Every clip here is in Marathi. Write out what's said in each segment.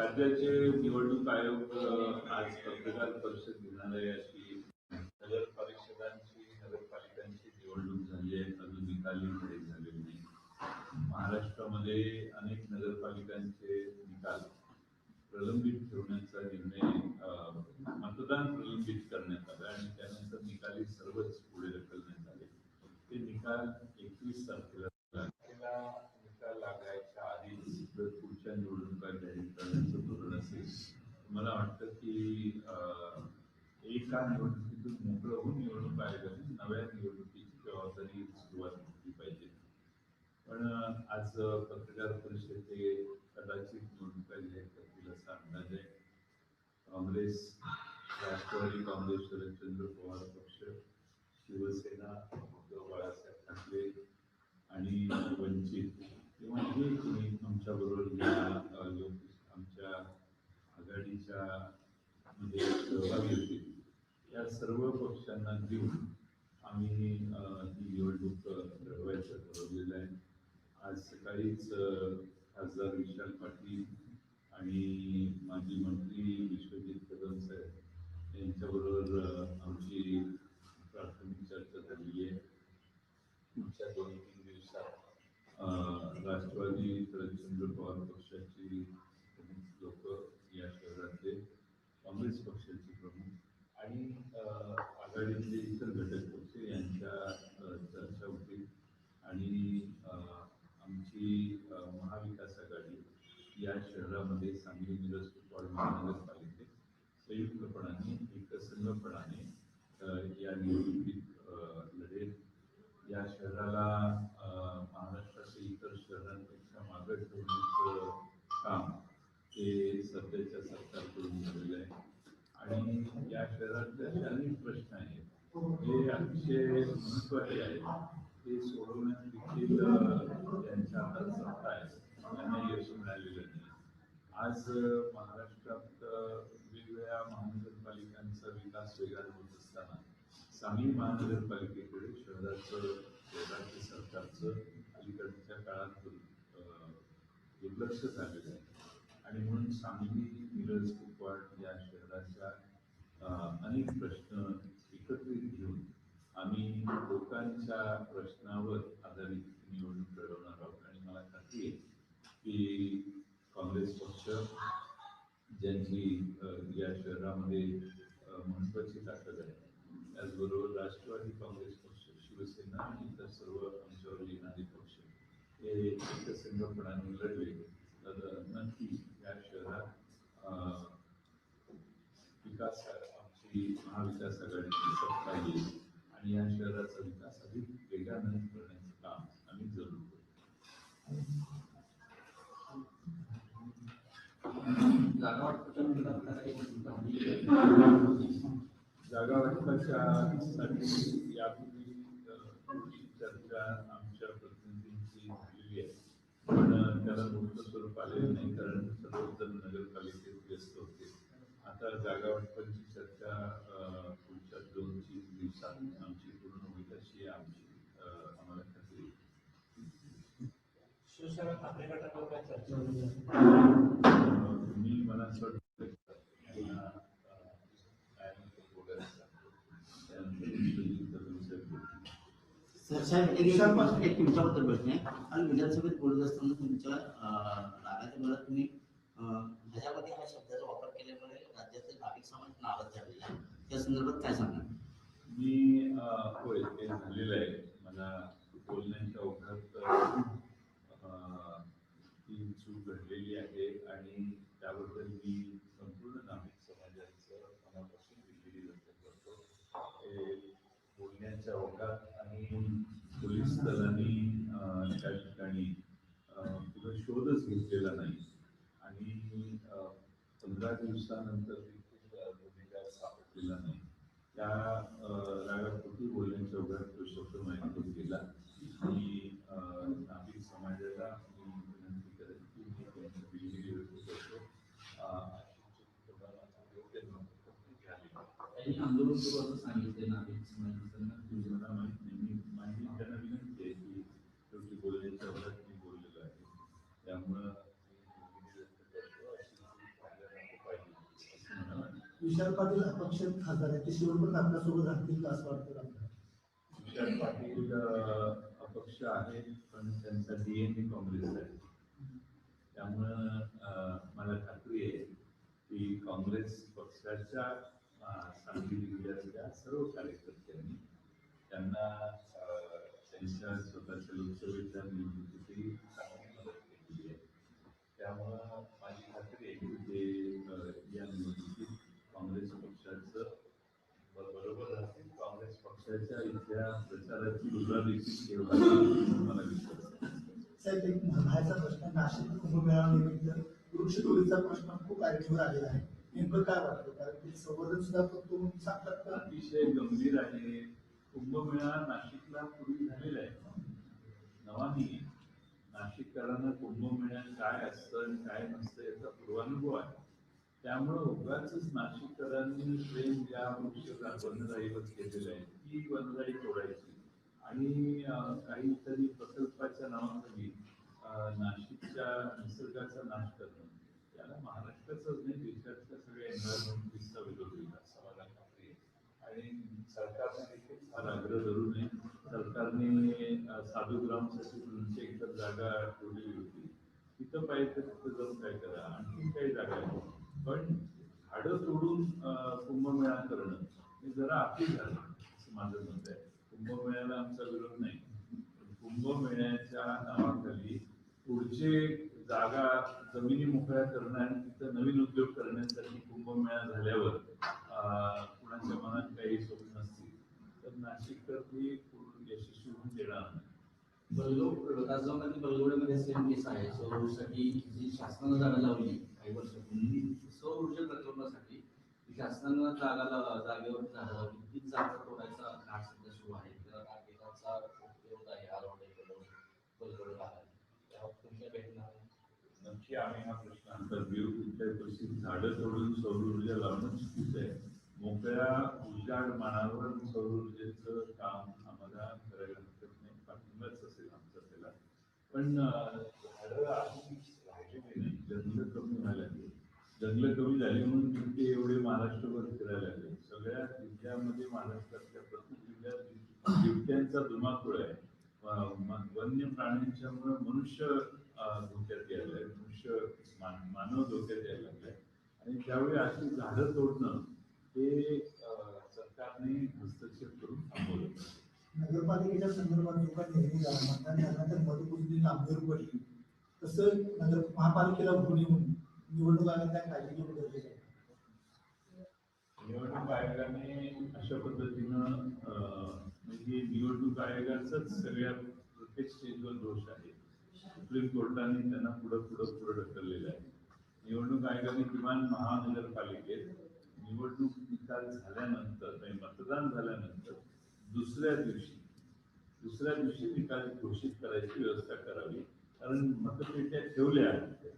राज्याचे निवडणूक आयोग आज पत्रकार परिषद घेणार आहे अशी. नगर परिषदांची नगरपालिकांची निवडणूक झाली आहे. अजून निकाली घोषित झालेली नाही. महाराष्ट्रामध्ये अनेक नगरपालिकांचे निकाल प्रलंबित ठेवण्याचा निर्णय मतदान प्रलंबित करण्यात आलं आणि त्यानंतर निकाली सर्वच पुढे ढकलण्यात आले. ते निकाल एकवीस तारखेला निकाल लागायच्या आधीच पुढच्या निवडणुका जाहीर करण्यात असेल मला वाटतं की एका निवडणुकीतून मोकळं होऊन निवडणूक आयोगाने नव्या निवडणुकीची जबाबदारी सुरुवात केली पाहिजे. पण आज पत्रकार परिषद कदाचित निवडणुका जाहीर करतील असा अंदाज आहे. काँग्रेस राष्ट्रवादी काँग्रेस शरदचंद्र पवार पक्ष शिवसेना उद्धव बाळासाहेब ठाकरे आणि वंचित किंवा जे कोणी योग्य बरोबर या अ, लोक आमच्या आघाडीच्या मध्ये सहभागी होतील या सर्व पक्षांना घेऊन आम्ही ही निवडणूक लढवायचं ठरवलेलं आहे. आज सकाळीच खासदार विशाल पाटील आणि माजी मंत्री विश्वजित कदम साहेब यांच्याबरोबर आमची प्राथमिक चर्चा झालेली आहे. पुढच्या दोन तीन दिवसात राष्ट्रवादी शरदचंद्र पवार पक्षाची प्रमुख लोक या शहरातले काँग्रेस पक्षाचे प्रमुख आणि आघाडीतले इतर घटक पक्ष यांच्या चर्चा होते. आणि आमची महाविकास आघाडी या शहरामध्ये सांगली मिरज कुपवाड महानगरपालिकेत संयुक्तपणाने एकसंघपणाने या निवडणुकीत लढेल. या शहराला महाराष्ट्राच्या इतर शहरांपेक्षा मागं ठेवण्याचं काम ते सध्याच्या सरकारकडून झालेलं आहे. आणि या शहरातले अनेक प्रश्न आहेत. जे अतिशय महत्त्वाचे आहेत. ते सोडवण्यात देखील त्यांच्या हातात सत्ता आहे. त्यांना यश मिळालेलं नाही. आज महाराष्ट्रात वेगवेगळ्या महानगरपालिकांचा विकास वेगाने होत असताना सांगली महानगरपालिकेकडे शहराचं शहराच्या सरकारचं अलीकडच्या काळात दुर्लक्ष झालेलं आहे. आणि म्हणून सांगली मिरज कुपवाड या शहराच्या अनेक प्रश्न एकत्रित घेऊन आम्ही लोकांच्या प्रश्नावर आधारित निवडणूक लढवणार आहोत. आणि मला खात्री आहे की काँग्रेस पक्ष ज्यांची या शहरामध्ये महत्वाची ताकद आहे त्याचबरोबर राष्ट्रवादी काँग्रेस पक्ष शिवसेना आणि इतर सर्व आमच्यावर येणारे पक्ष हे एकसंघपणाने लढले. तर नक्की या शहरात अ, विकास आमची महाविकास आघाडीची सत्ता येईल आणि या शहराचा विकास अधिक वेगाने करण्याचं काम आम्ही जरूर करू. जागा वाटपाच्या विरोधात काही भूमिका होती? जागा वाटपाच्या साठी यापूर्वी चर्चा आमच्या प्रतिनिधींची झालेली आहे. पण त्याला मूर्त स्वरूप आलेलं नाही कारण सर्वजण नगरपालिकेत व्यस्त होते. आता जागा वाटपाची चर्चा अ, पुढच्या दोन तीन दिवसात आमची पूर्ण होईल अशी आमची अ, आम्हाला खात्री आहे. शिवसेना ठाकरे गटाकडे काय चर्चा वगैरे झाली? अ, मी मला असं वाटतं की, अ, अ, काय म्हणतो वगैरे सांगतो. त्यानंतर विश्वजित कदम साहेब बोलतील. सर साहेब एक एक एक तुमच्याबद्दल प्रश्न आहे आणि विधानसभेत बोलत असताना तुमच्या अं, रागाच्या मला तुम्ही अं, ह्याच्यामध्ये ह्या शब्दाचा वापर केल्यामुळे राज्यातील नागरिक समाज नाराज झालेला आहे. त्या संदर्भात काय सांगणार? मी होय ते झालेलं आहे. मला बोलण्याच्या ओघात ती चूक घडलेली आहे आणि त्याबद्दल मी संपूर्ण नागरिक समाजाचं मनापासून दिलेली व्यक्त करतो. हे बोलण्याच्या ओघात आणि पोलीस दलांनी त्या ठिकाणी पुढे शोधच घेतलेला नाही. आणि पंधरा दिवसानंतर देखील केला नाही. त्या अ, रागापोटी बोलण्याच्या ओघात तो शब्द माझ्याकडून केला की अ, समाजाला मी विनंती करेन की मी त्यांची बिल्डिंग व्यक्त करतो अ, योग्य आंदोलन सुरू असं सांगितलं नागरिक समाजाला ती मला नाही मी माझी त्यांना विनंती आहे की शेवटी बोलण्याच्या ओघात मी बोललेलो आहे त्यामुळं मी दिलगिरी व्यक्त करतो अशी चूक विशाल पाटील अपक्ष खासदार आहेत. ते शेवटपर्यंत आपल्यासोबत राहतील का असं वाटतं विशाल पाटील अपक्ष आहेत पण त्यांचा डीएनए काँग्रेस आहे. त्यामुळं मला खात्री आहे की काँग्रेस पक्षाच्या सांगली जिल्ह्यातल्या सर्व कार्यकर्त्यांनी त्यांना त्यांच्या स्वतःच्या लोकसभेच्या निवडणुकीतही चांगली मदत केलेली आहे त्यामुळं माझी खात्री आहे की ते अ, या निवडणुकीत काँग्रेस पक्षाचं बरोबर राहतील काँग्रेस इथल्या प्रचाराची दुसरा देखील मला विश्वास साहेब एक महत्त्वाचा प्रश्न नाशिक कुंभमेळानिमित्त वृक्षतोडीचा प्रश्न खूप ऐकून आलेला आहे. नेमकं काय वाटतं? कारण ते संवर्धन सुद्धा तुम्ही सांगतात का? अतिशय गंभीर आहे. कुंभमेळा नाशिकला पूर्वी झालेला आहे. नवानी नाशिककरांना कुंभमेळ्यात काय असतं आणि काय नसतं याचा पूर्वानुभव आहे. त्यामुळं उगाच नाशिककरांनी प्रेम ज्या वृक्ष वनराईवर केलेलं आहे. ती वनराई तोडायची. आणि काही काहीतरी प्रकल्पाच्या नावाखाली नाशिकच्या निसर्गाचा नाश करणं. त्याला महाराष्ट्राचंच नाही देशातल्या सगळ्या एन्व्हायरमेंटलिस्टचा विरोध होईल असं मला खात्री आहे. आणि सरकारने देखील फार आग्रह धरू नये. सरकारने अं, साधू ग्रामसाठी दोनशे एकर जागा ठेवलेली होती. तिथं पाहिजे तर तिथं जाऊन काय करा. आणखी काही जागा आहेत. पण झाडं तोडून कुंभमेळा करणं हे जरा आपली झालं असं माझं मत आहे. कुंभमेळ्याला आमचा विरोध नाही. पण कुंभमेळ्याच्या नावाखाली पुढचे जागा जमिनी मोकळ्या करणं आणि तिथं नवीन उद्योग करण्यासाठी कुंभमेळा झाल्यावर कुणाच्या मनात काही स्वप्न असतील तर नाशिक तर पूर्ण यशस्वी होऊन देणार नाही. बलगव राजगावमध्ये बलगवड्यामध्ये सेम केस आहे सौर जी शासनानं जागा लावली काही वर्षापूर्वी सौर ऊर्जा प्रकल्पासाठी शासनानं जागाला जागेवर झाडं जागा तोडायचा घाट सध्या सुरू आहे. त्याला नागरिकांचा उपयोग आहे आरोग्य बलगवड भागात त्यावर तुमच्या भेटणार नक्की आम्ही हा प्रश्न अंतर घेऊ कुठल्याही परिस्थितीत झाडं तोडून सौर ऊर्जा लावणं चुकीचं आहे. मोकळ्या उजाड मानावर सौर ऊर्जेचं काम आम्हाला करायला हरकत नाही. पाठिंबाच असेल आमचा त्याला. पण झाडं आधी राहिलेली नाही. जंगलं कमी व्हायला लागली. जंगलं कमी झाली म्हणून ते एवढे महाराष्ट्रभर फिरायला लागले. सगळ्या जिल्ह्यामध्ये महाराष्ट्रातल्या प्रत्येक जिल्ह्यात बिबट्यांचा धुमाकूळ आहे. वन्य प्राण्यांच्यामुळे मनुष्य धोक्यात यायला आहे मनुष्य मानव धोक्यात यायला लागलाय आणि त्यावेळी अशी झाडं तोडणं हे सरकारने हस्तक्षेप करून थांबवलं. नगरपालिकेच्या संदर्भात जो काही निर्णय झाला मतदान झाल्यानंतर मतमोजणी पडली. तसं नगर महापालिकेला होऊ म्हणून निवडणूक आयोगाने त्या काळजी घेणं गरजेचं आहे निवडणूक आयोगाने अशा पद्धतीनं म्हणजे निवडणूक आयोगाचाच सगळ्या प्रत्येक स्टेजवर दोष आहे. सुप्रीम कोर्टाने त्यांना पुढं पुढं पुढं ढकललेलं आहे. निवडणूक आयोगाने किमान महानगरपालिकेत निवडणूक निकाल झाल्यानंतर म्हणजे मतदान झाल्यानंतर दुसऱ्या दिवशी दुसऱ्या दिवशी निकाल घोषित करायची व्यवस्था करावी. कारण मतपेट्या ठेवल्या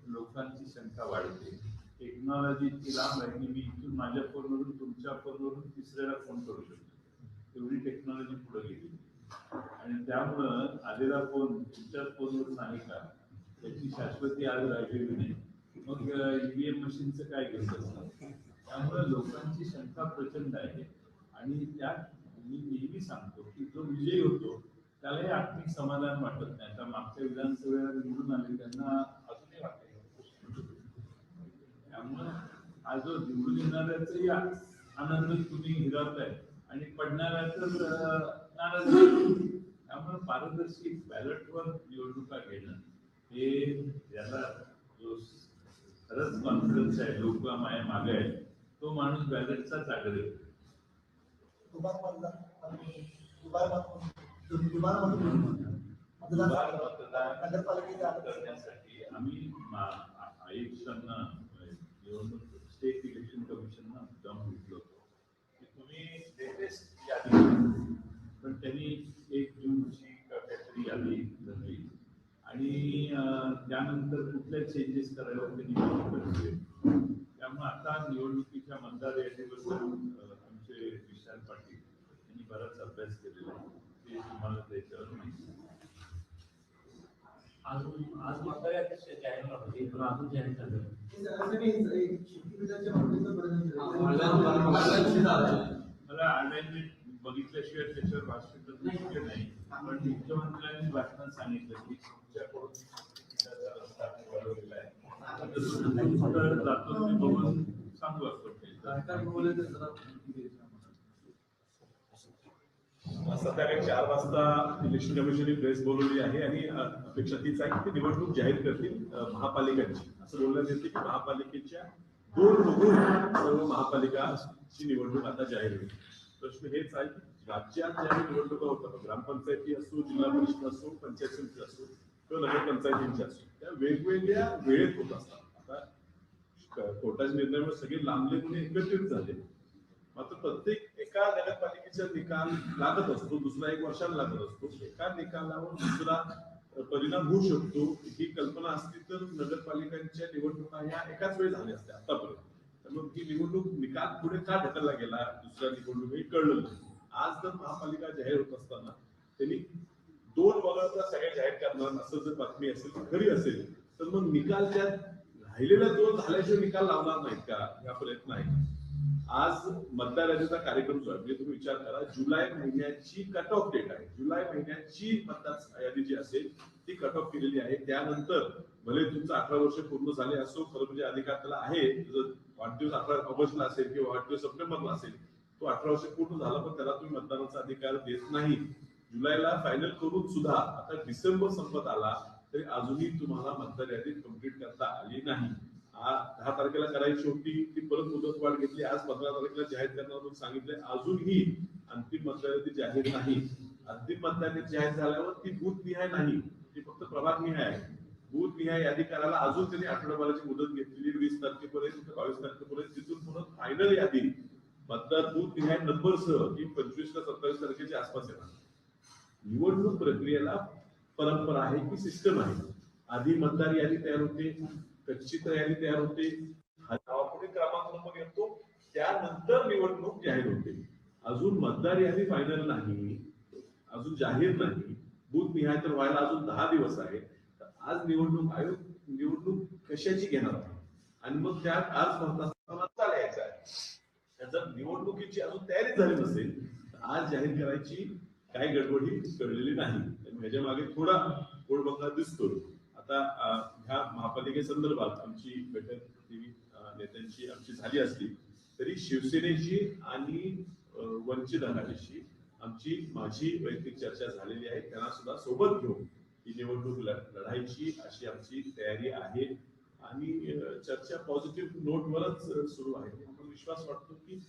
लोकांची संख्या वाढते. टेक्नॉलॉजी इतकी लांब आहे की मी इथून माझ्या फोनवरून तुमच्या फोनवरून तिसऱ्याला फोन करू शकतो. एवढी टेक्नॉलॉजी पुढे गेली. आणि त्यामुळं आलेला फोन तुमच्या फोनवरून आहे का? त्याची शाश्वती आज राहिलेली नाही. मग ईव्हीएम मशीनचं काय घेत बसणार त्यामुळे लोकांची शंका प्रचंड आहे. आणि त्यात मी नेहमी सांगतो की जो विजयी होतो त्यालाही आर्थिक समाधान वाटत नाही. आता मागच्या विधानसभेला निवडून आले त्यांना अजूनही वाटते त्यामुळं हा जो निवडून येणाऱ्याचाही आनंद तुम्ही हिरावताय आणि पडणाऱ्याच नाराज त्यामुळे पारदर्शी बॅलटवर निवडणुका घेणं हे याला जो खरंच कॉन्फिडन्स आहे लोक माझ्या मागे आहे तो माणूस बॅलेटचाच आग्रह दुबार नगरपालिकेच्या आत- करण्यासाठी आम्ही आयुक्तांना स्टेट इलेक्शन कमिशनना होतो की तुम्ही लेटेस्ट यादी पण त्यांनी एक जूनची काहीतरी यादी धरली आणि त्यानंतर कुठल्या चेंजेस करायला त्यांनी माहिती त्यामुळे आता निवडणुकीच्या मतदार यादीबद्दल आमचे विशाल पाटील यांनी बराच अभ्यास केलेला आहे ते तुम्हाला त्याच्यावर माहिती आहे. अजून आज मतदार यादीत जाहीर झाली, पण अजून जाहीर. हे हा. मला ऑनलाईन बघितल्याशिवाय त्याच्यावर भाष्य करणं शक्य नाही. पण मुख्यमंत्र्यांनी भाषणात सांगितलं की तुमच्याकडून रस्ता आहे. तुम्ही कुठं जातो बघून सांगू आपण ते. सरकार बोलले तर जरा माहिती द्यायची आम्हाला. संध्याकाळी चार वाजता इलेक्शन कमिशनने प्रेस बोलवली आहे आणि अपेक्षा तीच आहे की ते निवडणूक जाहीर करतील महापालिकांची. असं बोलण्यात येते की महापालिकेच्या दोन बघून सर्व महापालिकाची निवडणूक आता जाहीर होईल. प्रश्न हेच आहे की राज्यात ज्या निवडणुका होतात ग्रामपंचायती असो जिल्हा परिषद असो पंचायत समिती असो किंवा नगरपंचायतींची असो त्या वेगवेगळ्या वेळेत होत असतात. आता कोर्टाच्या निर्णयामुळे सगळे लांबले गुन्हे एकत्रित झाले. मात्र प्रत्येक एका नगरपालिकेचा निकाल लागत असतो दुसरा एक वर्षाला लागत असतो. एका निकालावर दुसरा परिणाम होऊ शकतो ही कल्पना असती तर नगरपालिकांच्या निवडणुका ह्या एकाच वेळी झाल्या असत्या आतापर्यंत. तर मग ही निवडणूक निकाल पुढे का ढकलला गेला? दुसऱ्या निवडणूक हे कळलं नाही. आज जर महापालिका जाहीर होत असताना त्यांनी दोन वगळता सगळ्या जाहीर करणार असं जर बातमी असेल खरी असेल तर मग निकाल त्यात राहिलेल्या दोन झाल्याशिवाय निकाल लावणार नाहीत का? या प्रयत्न आहे आज मतदार यादीचा कार्यक्रम जो आहे. म्हणजे तुम्ही विचार करा जुलै महिन्याची कट ऑफ डेट आहे. जुलै महिन्याची मतदार यादी जी असेल ती कट ऑफ केलेली आहे. त्यानंतर भले तुमचं अठरा वर्ष पूर्ण झाले असो खरं म्हणजे अधिकार त्याला आहे. वाढदिवस अकरा ऑगस्टला असेल किंवा वाढदिवस सप्टेंबरला असेल तो अठरा वर्ष पूर्ण झाला पण त्याला तुम्ही मतदानाचा अधिकार देत नाही. जुलैला फायनल करून सुद्धा आता डिसेंबर संपत आला तरी अजूनही तुम्हाला मतदार यादी कंप्लीट करता आली नाही. दहा तारखेला करायची होती ती परत मुदतवाढ घेतली. आज पंधरा तारखेला जाहीर करणार म्हणून सांगितलंय. अजूनही अंतिम मतदार यादी जाहीर नाही. अंतिम मतदार जाहीर झाल्यावर ती बूथ निहाय नाही. ती फक्त प्रभाग निहाय आहे. बूथ निहाय यादी करायला अजून त्यांनी आठवडाभराची मुदत घेतलेली वीस तारखेपर्यंत बावीस तारखेपर्यंत. तिथून पुन्हा फायनल यादी. मतदार बूथ निहाय नंबर सह ही पंचवीस ते सत्तावीस तारखेच्या आसपास येणार. निवडणूक प्रक्रियेला परंपरा आहे की सिस्टम आहे. आधी मतदार यादी तयार होते. कच्ची तयारी तयार होते. हा क्रमांक नंबर येतो. त्यानंतर निवडणूक जाहीर होते. अजून मतदार यादी फायनल नाही. अजून जाहीर नाही. बूथ निहाय तर व्हायला अजून दहा दिवस आहे. तर आज निवडणूक आयोग निवडणूक कशाची घेणार आणि मग त्यात आज भरत असताना चालायचं आहे? जर निवडणुकीची अजून तयारी झाली नसेल तर आज जाहीर करायची काय गडबड ही कळलेली नाही. त्यामुळे ह्याच्या मागे थोडा गोडबंगा दिसतो आता ह्या महापालिकेसंदर्भात आमची बैठक नेत्यांची आमची झाली असली तरी शिवसेनेशी आणि वंचित आघाडीशी आमची माझी वैयक्तिक चर्चा झालेली आहे. त्यांना सुद्धा सोबत घेऊन ही निवडणूक लढायची अशी आमची तयारी आहे. आणि चर्चा पॉझिटिव्ह नोटवरच सुरू आहे. म्हणून विश्वास वाटतो की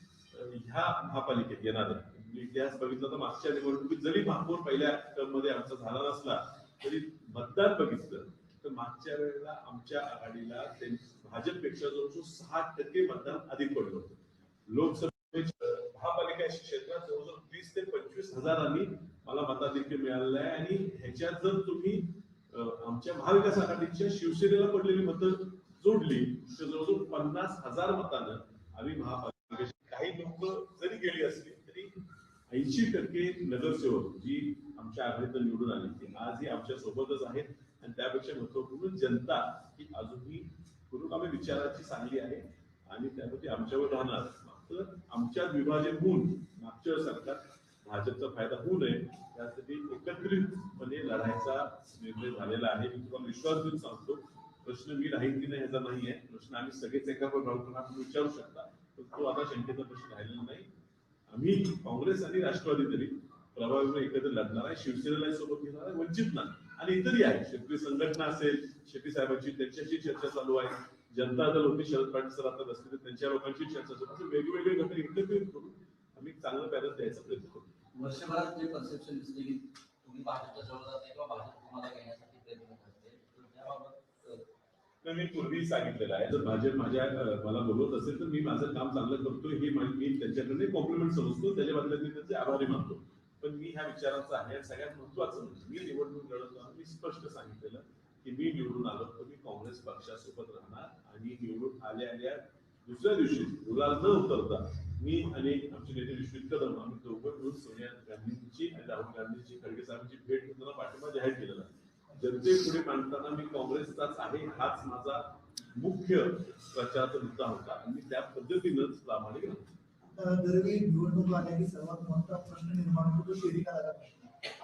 ह्या महापालिकेत येणार इतिहास बघितला तर मागच्या निवडणुकीत जरी महापौर पहिल्या टर्ममध्ये आमचा झाला नसला तरी मतदान बघितलं तर मागच्या वेळेला आमच्या आघाडीला भाजपपेक्षा जवळजवळ सहा टक्के मतदान अधिक पडलं होतं. लोकसभेच्या महापालिका क्षेत्रात जवळजवळ वीस ते पंचवीस हजारांनी मला मताधिक्य मिळालेलं आहे आणि ह्याच्यात जर तुम्ही आमच्या महाविकास आघाडीच्या शिवसेनेला पडलेली मतं जोडली तर जवळजवळ पन्नास हजार मतानं आम्ही महापालिकेची काही लोक जरी गेली असली तरी ऐंशी टक्के नगरसेवक जी आमच्या आघाडीतून निवडून आली ती आजही आमच्या सोबतच आहेत. आणि त्यापेक्षा महत्त्वपूर्ण जनता ही अजूनही पुरोगामी विचाराची चांगली आहे. आणि त्यामध्ये आमच्यावर राहणार. मात्र आमच्या विभाजन होऊन मागच्या सरकार भाजपचा फायदा होऊ नये त्यासाठी एकत्रितपणे लढायचा निर्णय झालेला आहे. मी तुम्हाला विश्वास देऊन सांगतो प्रश्न मी राहील की नाही ह्याचा नाही आहे. प्रश्न आम्ही सगळेच एकावर पण आपण विचारू शकता. पण तो आता शंकेचा प्रश्न राहिलेला नाही. आम्ही काँग्रेस आणि राष्ट्रवादी तरी प्रभावीपणे एकत्र लढणार आहे. शिवसेनेलाही सोबत घेणार आहे वंचित नाही आणि इतरही आहे शेतकरी संघटना असेल शेट्टी साहेबांची त्यांच्याशी चर्चा चालू आहे. जनता दल होती शरद पाटील सर आता तर त्यांच्या लोकांची चर्चा चालू. असे वेगवेगळे घटक एकत्रित करून आम्ही चांगलं बॅलन्स द्यायचा प्रयत्न करू. वर्षभरात जे कन्सेप्शन दिसले की तुम्ही भाजपच्या जवळ जाते किंवा भाजप तुम्हाला घेण्यासाठी प्रयत्न करते त्याबाबत मी पूर्वी सांगितलेलं आहे. जर भाजप माझ्या मला बोलवत असेल तर मी माझं काम चांगलं करतोय हे मा- मी त्यांच्याकडे कॉम्प्लिमेंट समजतो. त्याच्या बदल्यात मी त्यांचे आभारी मानतो. पण मी ह्या विचारांचा आहे. सगळ्यात महत्वाचं मी निवडणूक लढवताना मी स्पष्ट सांगितलेलं की मी निवडून आलो तर मी काँग्रेस पक्षासोबत राहणार आणि निवडून आल्या आल्या दुसऱ्या दिवशी गुलाल न उतरता मी आणि आमचे नेते विश्वित कदम आम्ही दोघं मिळून सोनिया गांधींची आणि राहुल गांधींची खडगे साहेबांची भेट घेताना पाठिंबा जाहीर केलेला. जनते जनतेपुढे मांडताना मी काँग्रेसचाच आहे हाच माझा मुख्य प्रचाराचा मुद्दा होता. आणि त्या पद्धतीनंच प्रामाणिक राहतो. दरवेळी निवडणूक आल्याने सर्वात मोठा प्रश्न निर्माण होतो शेरी नाल्याचा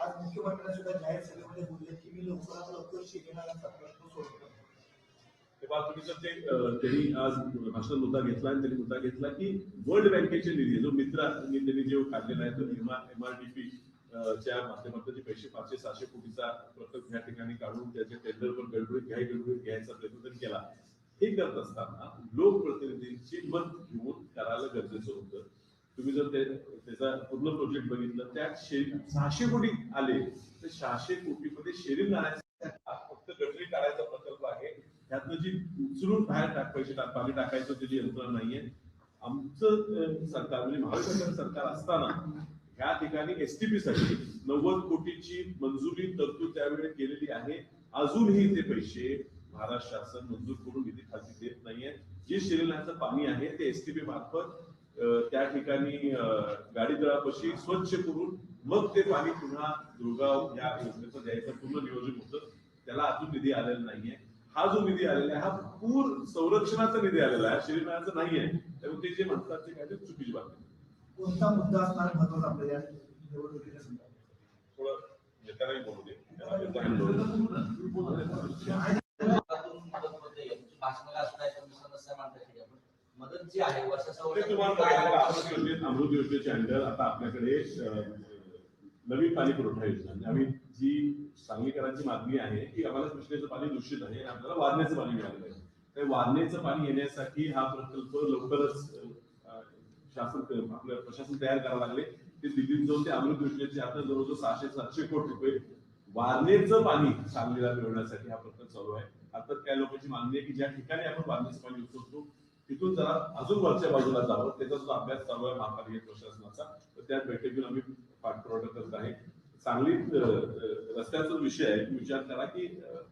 आज मुख्यमंत्र्यांनी सुद्धा जाहीर सभेमध्ये बोलले की मी लवकरात लवकर शेरी नाल्याचा प्रश्न सोडतो. तेव्हा तुम्ही जर ते त्यांनी आज भाषण मुद्दा घेतला आणि त्यांनी मुद्दा घेतला की वर्ल्ड बँकेचे निधी जो मित्रा त्यांनी जे काढलेला आहे तो एम आर च्या माध्यमातून जे पैसे पाचशे सहाशे कोटीचा प्रकल्प या ठिकाणी काढून त्याचे टेंडर पण गडबडीत घ्याय गडबडीत घ्यायचा प्रयत्न केला. हे करत असताना लोकप्रतिनिधींची मत घेऊन करायला गरजेचं होतं. तुम्ही जर ते त्याचा पूर्ण प्रोजेक्ट बघितलं त्यात शेरी सहाशे कोटी आले तर सहाशे कोटीमध्ये शेरी नाण्याचा फक्त गटरी काढायचा प्रकल्प आहे. त्यातनं जी उचलून बाहेर टाक पैसे पाणी टाकायचं त्याची यंत्रणा नाहीये. आमचं सरकार म्हणजे महाराष्ट्र सरकार असताना या ठिकाणी एसटीपी साठी नव्वद कोटीची मंजुरी तरतूद त्यावेळी केलेली आहे. अजूनही ते पैसे महाराष्ट्र शासन मंजूर करून निधी खाती देत नाहीये. जे शिरण्याचं पाणी आहे ते एसटीपी मार्फत अं, त्या ठिकाणी अं, गाडी तळापाशी स्वच्छ करून मग ते पाणी पुन्हा दुर्गाव या योजनेचं द्यायचं पूर्ण नियोजन होतं. त्याला अजून निधी आलेला नाहीये. हा जो निधी आलेला आहे हा पूर संरक्षणाचा निधी आलेला आहे. शिरीनाचा नाहीये. त्यामुळे ते जे म्हणतात ते काय ते चुकीची बातमी आहे. कोणता मुद्दा असणार महत्त्वाचा आपल्या या निवडणुकीच्या संदर्भात? थोडं बोलू दे नेत्यांना बोलू दे. भागातून मदत होते भाषणाला असताय तुम्ही समस्या मांडता ठीक आहे पण मदत जी आहे वर्षाचा ते तुम्हाला माहिती आहे का, अमृत योजनेत अमृत योजनेच्या अंडर आता आपल्याकडे नवीन पाणी पुरवठा योजना आम्ही जी सांगलीकरांची मागणी आहे की आम्हाला कृष्णेचं पाणी दूषित आहे आणि आपल्याला वारण्याचं पाणी मिळालं आहे. तर वारण्याचं पाणी येण्यासाठी हा प्रकल्प लवकरच शासन आपलं प्रशासन तयार करावं लागले. ते दिल्लीत जाऊन ते अमृत योजनेचे आता जवळजवळ सहाशे सातशे कोटी रुपये वारणेचं पाणी सांगलीला मिळवण्यासाठी हा प्रकल्प चालू आहे. आता त्या लोकांची मागणी आहे की ज्या ठिकाणी आपण वारणेचं पाणी उचलतो तिथून जरा अजून वरच्या बाजूला जावं. त्याचा सुद्धा अभ्यास चालू आहे महापालिका प्रशासनाचा. तर त्या बैठकीतून आम्ही पाठपुरावा करत आहे. अं, रस्त्याचा विषय आहे. विचार करा की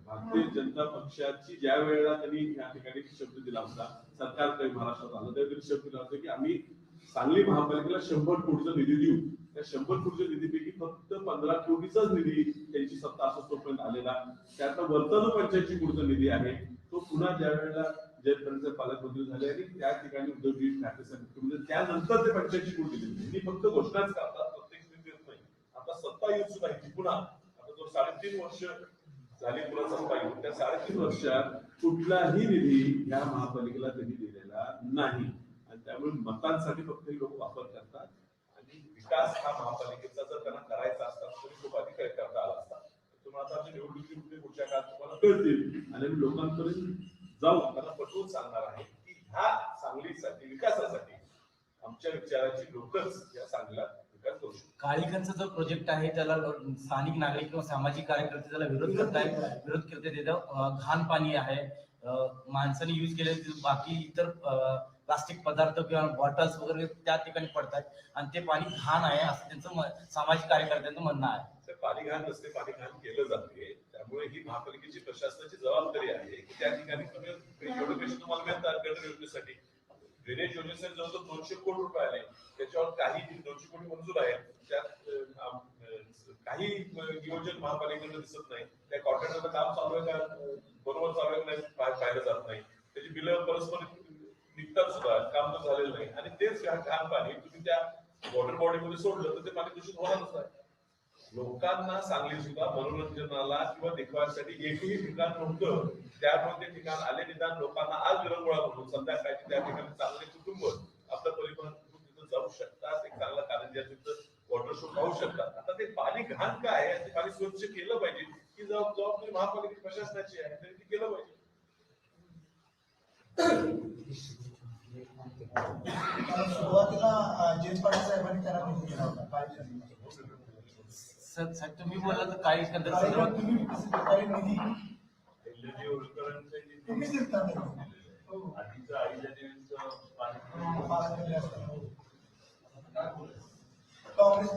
भारतीय जनता पक्षाची ज्या वेळेला त्यांनी या ठिकाणी शब्द दिला होता सरकार काही महाराष्ट्रात आलं त्यावेळी शब्द दिला होता की आम्ही सांगली महापालिकेला शंभर कोटीचा निधी देऊ. त्या शंभर कोटीच्या निधीपैकी फक्त पंधरा कोटीचाच निधी त्यांची सत्ता असं तोपर्यंत आलेला त्यातला वर्तन पंचायतची पुढचा निधी आहे तो पुन्हा ज्या वेळेला जयपर्यंत पालकमंत्री झाले आणि त्या ठिकाणी उद्धवजी ठाकरे म्हणजे साहेब मुख्यमंत्री त्यानंतर ते पंचायतची कोटी दिली. त्यांनी फक्त घोषणाच करतात प्रत्येक निधी नाही. आता सत्ता येऊन सुद्धा ही पुन्हा. आता जो साडेतीन वर्ष झाली पुन्हा सत्ता येऊन त्या साडेतीन वर्षात कुठलाही निधी या महापालिकेला त्यांनी दिलेला नाही. आणि त्यामुळे मतांसाठी फक्त हे लोक वापर करतात. विकास हा महापालिकेचा जर त्यांना करायचा असता तरी खूप अधिक करता आला असता. तुम्हाला आता आमच्या निवडणुकी मुद्दे पुढच्या काळात तुम्हाला कळतील आणि मी लोकांपर्यंत जाऊन त्यांना पटवून सांगणार आहे की ह्या सांगलीसाठी विकासासाठी आमच्या विचाराची लोकच या सांगलीला विकास जो प्रोजेक्ट आहे त्याला स्थानिक नागरिक किंवा सामाजिक कार्यकर्ते त्याला विरोध करतायत विरोध करते तिथं घाण पाणी आहे. माणसाने युज केले बाकी इतर प्लास्टिक पदार्थ किंवा बॉटल्स वगैरे त्या ठिकाणी पडतात आणि ते पाणी घाण आहे असं त्यांचं सामाजिक कार्यकर्त्यांचं म्हणणं आहे. पाणी घाण नसते पाणी घाण केलं जाते. त्यामुळे ही महापालिकेची प्रशासनाची जबाबदारी आहे की त्या ठिकाणी तुम्ही एवढे पैसे तुम्हाला मिळतात गटर योजनेसाठी. ड्रेनेज योजनेसाठी जवळजवळ दोनशे कोटी रुपये आले. त्याच्यावर काही दोनशे कोटी मंजूर आहे त्यात काही नियोजन महापालिकेकडे दिसत नाही. त्या कॉन्ट्रॅक्टरचं काम चालू आहे का? बरोबर चालू आहे का नाही? पाहिलं जात नाही. त्याची बिलं परस्पर निघतात सुद्धा काम तर झालेलं नाही. आणि तेच घाण पाणी तुम्ही त्या वॉटर बॉडीमध्ये सोडलं तर ते पाणी दूषित होणारच नाही. लोकांना सांगली सुद्धा मनोरंजनाला किंवा देखाव्यासाठी एकही ठिकाण नव्हतं. त्यामुळे ते ठिकाण आले निदान लोकांना आज विरंगुळा म्हणून संध्याकाळची त्या ठिकाणी चांगले कुटुंब आपलं परिवहन तिथं जाऊ शकतात. एक चांगला कारंजा तिथं वॉटर शो पाहू शकतात. आता ते पाणी घाण काय आहे? ते पाणी स्वच्छ केलं पाहिजे. ही जबाबदारी महापालिका प्रशासनाची आहे. तरी ते केलं पाहिजे. सुरुवातीला जयंत पाटील साहेबांनी होता काय? सर तुम्ही बोलला तर तुम्ही करणारे निधी तुम्हीच देता. हो. पाणी असते. काँग्रेस